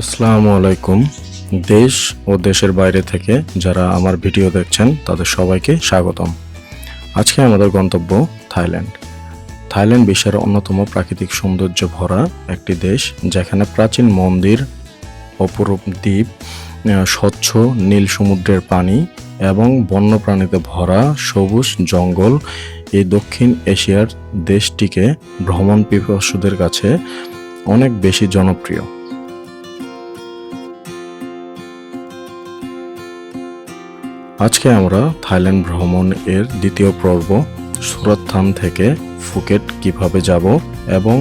আসসালামু আলাইকুম। দেশ ও দেশের বাইরে থেকে যারা আমার ভিডিও দেখছেন, তাদের সবাইকে স্বাগতম। আজকে আমাদের গন্তব্য থাইল্যান্ড। থাইল্যান্ড বিশ্বের অন্যতম প্রাকৃতিক সৌন্দর্য ভরা একটি দেশ, যেখানে প্রাচীন মন্দির, অপরূপ দ্বীপ স্বচ্ছ নীল সমুদ্রের পানি এবং বন্যপ্রাণীতে ভরা সবুজ জঙ্গল এই দক্ষিণ এশিয়ার দেশটিকে ভ্রমণ পিপাসুদের কাছে অনেক বেশি জনপ্রিয়। আজকে আমরা থাইল্যান্ড ভ্রমণ এর দ্বিতীয় পর্ব সুরতথান থেকে ফুকেট কীভাবে যাব এবং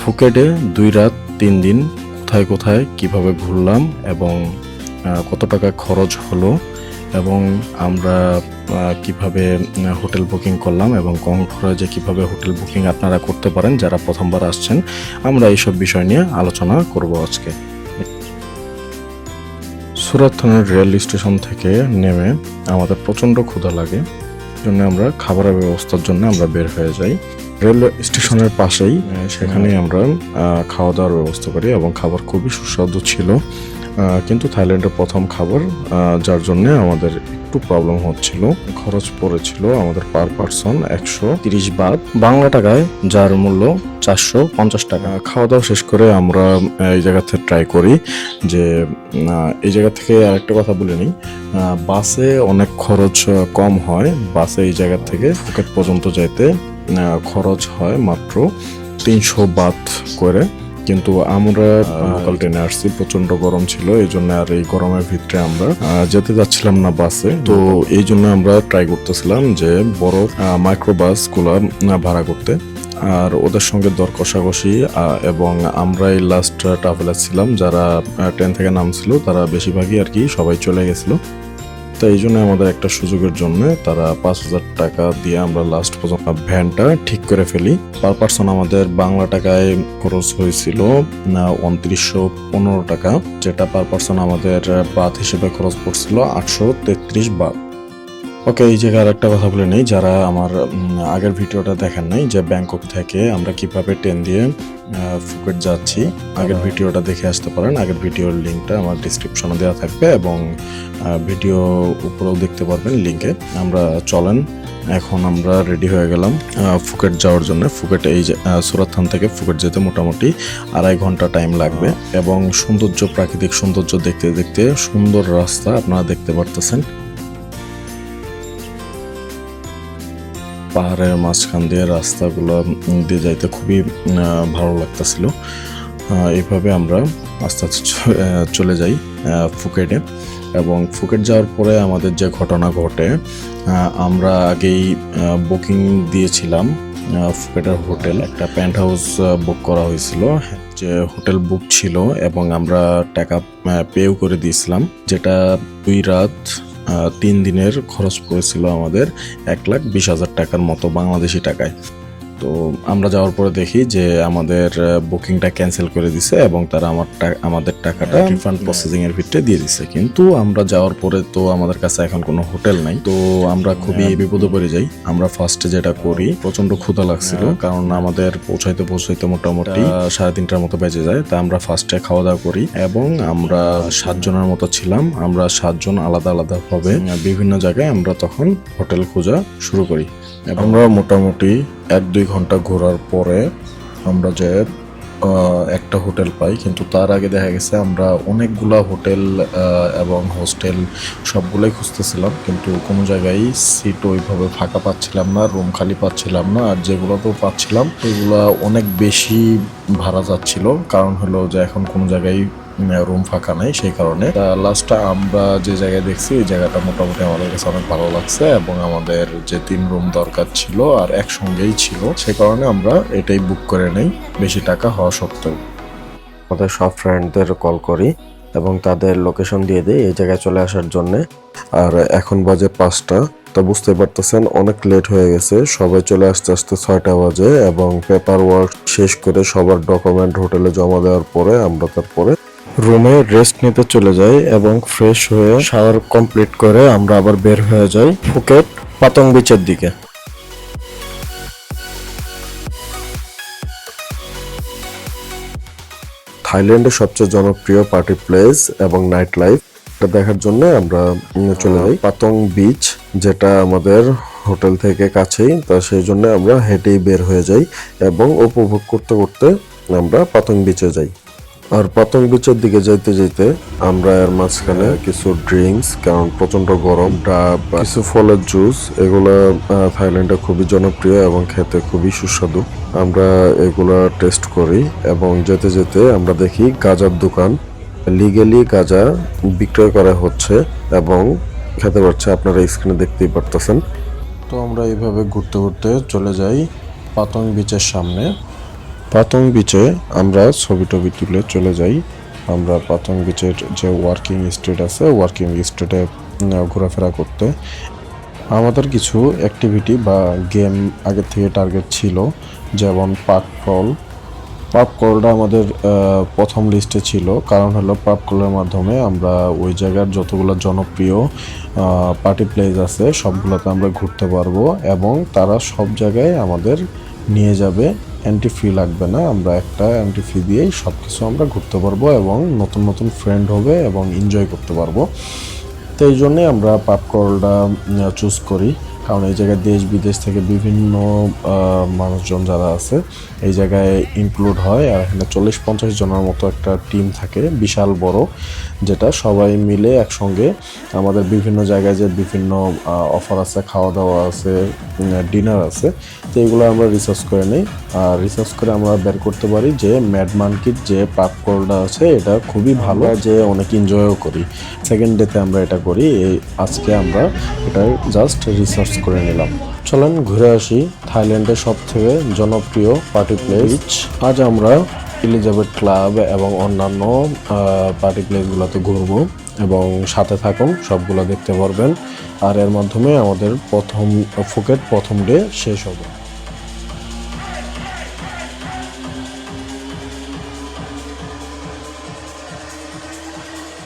ফুকেটে দুই রাত তিন দিন কোথায় কোথায় কীভাবে ঘুরলাম এবং কত টাকা খরচ হলো এবং আমরা কীভাবে হোটেল বুকিং করলাম এবং কম খরচে কীভাবে হোটেল বুকিং আপনারা করতে পারেন যারা প্রথমবার আসছেন, আমরা এইসব বিষয় নিয়ে আলোচনা করব আজকে। সুরাত থানার রেল স্টেশন থেকে নেমে আমাদের প্রচণ্ড ক্ষুধা লাগে জন্য আমরা খাবারের ব্যবস্থার জন্য আমরা বের হয়ে যাই। রেল স্টেশনের পাশেই সেখানে আমরা খাওয়া দাওয়ার ব্যবস্থা করি এবং খাবার খুবই সুস্বাদু ছিল। কিন্তু থাইল্যান্ডের প্রথম খাবার যার জন্য আমাদের একটু প্রবলেম হচ্ছিল। খরচ পড়েছিল আমাদের পার পার্সন একশো তিরিশ বাদ বাংলা টাকায় যার মূল্য চারশো পঞ্চাশ টাকা। খাওয়া দাওয়া শেষ করে আমরা এই জায়গাতে ট্রাই করি যে এই জায়গা থেকে আরেকটা কথা বলে নিই। বাসে অনেক খরচ কম হয়। বাসে এই জায়গা থেকে ফুকেট পর্যন্ত যেতে খরচ হয় মাত্র তিনশো বাত করে। কিন্তু আমরা লোকাল ট্রেনে আসছি প্রচণ্ড গরম ছিল এই জন্য আর এই গরমের ভিতরে আমরা যেতে যাচ্ছিলাম না বাসে। তো এই জন্য আমরা ট্রাই করতেছিলাম যে বড় মাইক্রো বাসগুলা ভাড়া করতে। আর ওদের সঙ্গে দর কষাকষি এবং আমরাই লাস্ট ট্রাভেলার ছিলাম যারা ট্রেন থেকে নামছিল তারা বেশিরভাগই আর কি সবাই চলে গেছিল। তো এই জন্য আমাদের একটা সুযোগের জন্য তারা পাঁচ হাজার টাকা দিয়ে আমরা লাস্ট পর্যন্ত ভ্যানটা ঠিক করে ফেলি। পার পার্সন আমাদের বাংলা টাকায় খরচ হয়েছিল উনত্রিশশো পনেরো টাকা, যেটা পার পার্সন আমাদের বাদ হিসেবে খরচ পড়ছিল আটশো তেত্রিশ বাদ ওকে এই জায়গায় আর একটা কথা বলে নেই। যারা আমার আগের ভিডিওটা দেখেন নাই যে ব্যাংকক থেকে আমরা কীভাবে ট্রেন দিয়ে ফুকেট যাচ্ছি আগের ভিডিওটা দেখে আসতে পারেন। আগের ভিডিওর লিঙ্কটা আমার ডিসক্রিপশনে দেওয়া থাকবে এবং ভিডিও উপরেও দেখতে পারবেন লিঙ্কে। আমরা চলেন এখন আমরা রেডি হয়ে গেলাম ফুকেট যাওয়ার জন্য। ফুকেট এই সুরাতথান থেকে ফুকেট যেতে মোটামুটি আড়াই ঘণ্টা টাইম লাগবে এবং সৌন্দর্য প্রাকৃতিক সৌন্দর্য দেখতে দেখতে সুন্দর রাস্তা আপনারা দেখতে পারতেছেন। পাহাড়ের মাঝখান দিয়ে রাস্তাগুলো দিয়ে যাইতে খুবই ভালো লাগতেছিল। এইভাবে আমরা আস্তে আস্তে চলে যাই ফুকেটে। এবং ফুকেট যাওয়ার পরে আমাদের যে ঘটনা ঘটে আমরা আগেই বুকিং দিয়েছিলাম ফুকেটের হোটেল। একটা প্যান্ট হাউস বুক করা হয়েছিল, যে হোটেল বুক ছিল এবং আমরা টাকা পেও করে দিয়েছিলাম, যেটা দুই রাত তিন দিনের খরচ পড়েছিল আমাদের এক লাখ বিশ হাজার টাকার মতো বাংলাদেশি টাকায়। তো আমরা যাওয়ার পরে দেখি যে আমাদের বুকিংটা ক্যান্সেল করে দিছে এবং তারা আমার আমাদের টাকাটা রিফান্ড প্রসেসিং এর ভিতরে দিয়ে দিছে। কিন্তু আমরা যাওয়ার পরে তো আমাদের কাছে এখন কোনো হোটেল নাই। তো আমরা খুবই বিপদে পড়ে যাই। আমরা ফার্স্টে যেটা করি প্রচণ্ড ক্ষুধা লাগছিল কারণ আমাদের পৌঁছাইতে পৌঁছাইতে মোটামুটি সাড়ে তিনটার মতো বেজে যায়। তা আমরা ফার্স্টে খাওয়া দাওয়া করি এবং আমরা সাতজনের মতো ছিলাম। আমরা সাতজন আলাদা আলাদা ভাবে বিভিন্ন জায়গায় আমরা তখন হোটেল খোঁজা শুরু করি। এবং আমরা মোটামুটি এক দুই ঘণ্টা ঘোরার পরে আমরা যে একটা হোটেল পাই, কিন্তু তার আগে দেখা গেছে আমরা অনেকগুলা হোটেল এবং হোস্টেল সবগুলোই খুঁজতেছিলাম, কিন্তু কোনো জায়গায় সিট ওইভাবে ফাঁকা পাচ্ছিলাম না, রুম খালি পাচ্ছিলাম না, আর যেগুলো তো পাচ্ছিলাম, এগুলা অনেক বেশি ভাড়া যাচ্ছিল। কারণ হলো যে এখন কোনো জায়গায় রুম ফাঁকা নাই, সেই কারণে। লাস্টটা আমরা যে জায়গায় দেখছি, এই জায়গাটা মোটামুটি আমাদের কাছে অনেক ভালো লাগছে এবং আমাদের যে তিন রুম দরকার ছিল আর একসঙ্গেই ছিল সেই কারণে আমরা এটাই বুক করে নেই, বেশি টাকা হওয়া সত্ত্বেও। আমাদের সব ফ্রেন্ডদের কল করি এবং তাদের লোকেশন দিয়ে দিই এই জায়গায় চলে আসার জন্য। আর এখন বাজে পাঁচটা, তো বুঝতে পারতেছেন অনেক লেট হয়ে গেছে, সবাই চলে আসতে আসতে ছয়টা বাজে এবং পেপার ওয়ার্ক শেষ করে সবার ডকুমেন্ট হোটেলে জমা দেওয়ার পরে আমরা তারপরে রুমে রেস্ট নিতে চলে যাই এবং ফ্রেশ হয়ে শাওয়ার কমপ্লিট করে আমরা আবার বের হয়ে যাই ফুকেট পাতং বিচের দিকে। থাইল্যান্ডের সবচেয়ে জনপ্রিয় পার্টি প্লেস এবং নাইট লাইফ, এটা দেখার জন্য আমরা চলে যাই। পাতং বিচ, যেটা আমাদের হোটেল থেকে কাছেই, তা সেই জন্য আমরা হেঁটেই বের হয়ে যাই এবং উপভোগ করতে করতে আমরা পাতং বিচে যাই। আর পতং বিচের দিকে যাইতে যাইতে আমরা এর মাঝখানে কিছু ড্রিঙ্কস কারণ প্রচণ্ড গরম, ডাব, কিছু ফলের জুস এগুলা থাইল্যান্ডে খুবই জনপ্রিয় এবং খেতে খুবই সুস্বাদু। আমরা এগুলা টেস্ট করি এবং যেতে যেতে আমরা দেখি গাজার দোকান লিগেলি গাজা বিক্রয় করা হচ্ছে এবং খেতে পারছে। আপনারা স্ক্রিনে দেখতেই পারতেছেন। তো আমরা এইভাবে ঘুরতে ঘুরতে চলে যাই পাতং বিচের সামনে। পাতং বিচে আমরা ছবি টবি তুলে চলে যাই। আমরা পাতং বিচের যে ওয়ার্কিং স্ট্রিট আছে ওয়ার্কিং স্ট্রিটে ঘোরাফেরা করতে। আমাদের কিছু অ্যাক্টিভিটি বা গেম আগের থেকে টার্গেট ছিল, যেমন পাক ক্রল পাপ কলটা আমাদের প্রথম লিস্টে ছিল। কারণ হলো পাপ কলের মাধ্যমে আমরা ওই জায়গার যতগুলো জনপ্রিয় পার্টি প্লেস আছে, সবগুলোতে আমরা ঘুরতে পারব এবং তারা সব জায়গায় আমাদের নিয়ে যাবে অ্যান্টি ফি লাগবে না, আমরা একটা অ্যান্টি ফি দিয়েই সব কিছু আমরা ঘুরতে পারব এবং নতুন নতুন ফ্রেন্ড হবে এবং এনজয় করতে পারব। তো এই জন্যে আমরা পাপকর্লটা চুজ করি। কারণ এই জায়গায় দেশ বিদেশ থেকে বিভিন্ন মানুষজন যারা আছে, এই জায়গায় ইনক্লুড হয়। আর এখানে চল্লিশ পঞ্চাশ জনের মতো একটা টিম থাকে, বিশাল বড়, যেটা সবাই মিলে একসঙ্গে আমাদের বিভিন্ন জায়গায় যে বিভিন্ন অফার আছে খাওয়া দাওয়া আছে ডিনার আছে, তো এগুলো আমরা রিসার্চ করে নিই। আর রিসার্চ করে আমরা বের করতে পারি যে ম্যাড মার্কেট যে পাপকলটা আছে, এটা খুবই ভালো। যে অনেক এনজয়ও করি। সেকেন্ড ডেতে আমরা এটা করি। আজকে আমরা এটা জাস্ট রিসার্চ করে নিলাম। চলেন ঘুরে আসি থাইল্যান্ডের সব থেকে জনপ্রিয় পার্টি প্লেস আজ আমরা এলিজাবেথ ক্লাব এবং অন্যান্য পার্টি প্লেসগুলোতে ঘুরব এবং সাথে থাকুন, সবগুলো দেখতে পারবেন। আর এর মাধ্যমে আমাদের প্রথম, ফুকেট প্রথম ডে শেষ হবে।